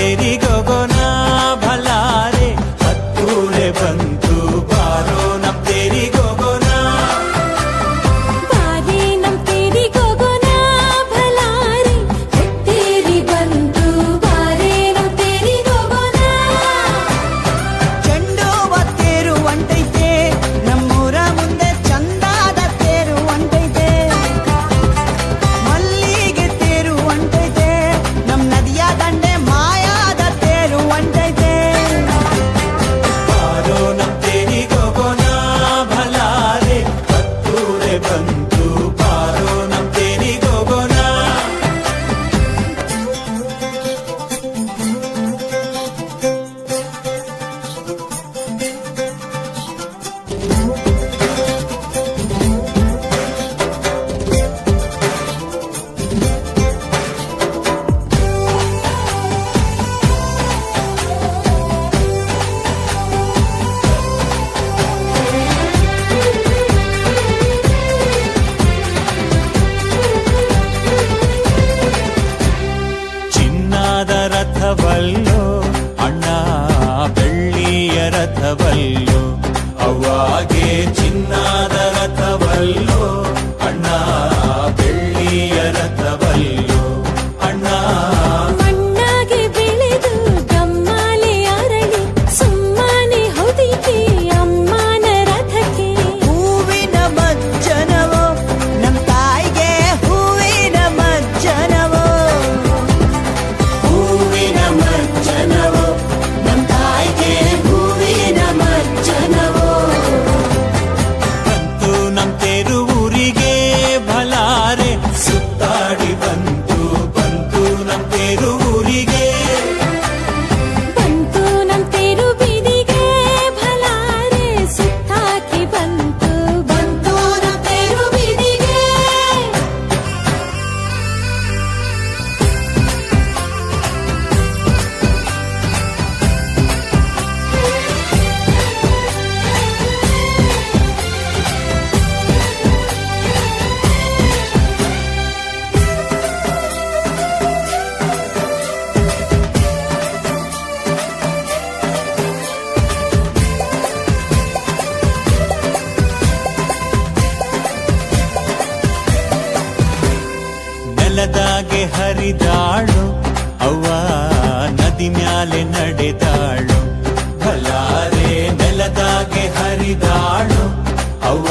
तेरी வல்ல ಜಲದಾಗೆ ಹರಿದಾಳು ಅವ್ವ ನದಿ ಮ್ಯಾಲೆ ನಡೆದಾಳು. ಬಲಾರೆ ನೆಲದಾಗೆ ಹರಿದಾಳು ಅವ್ವ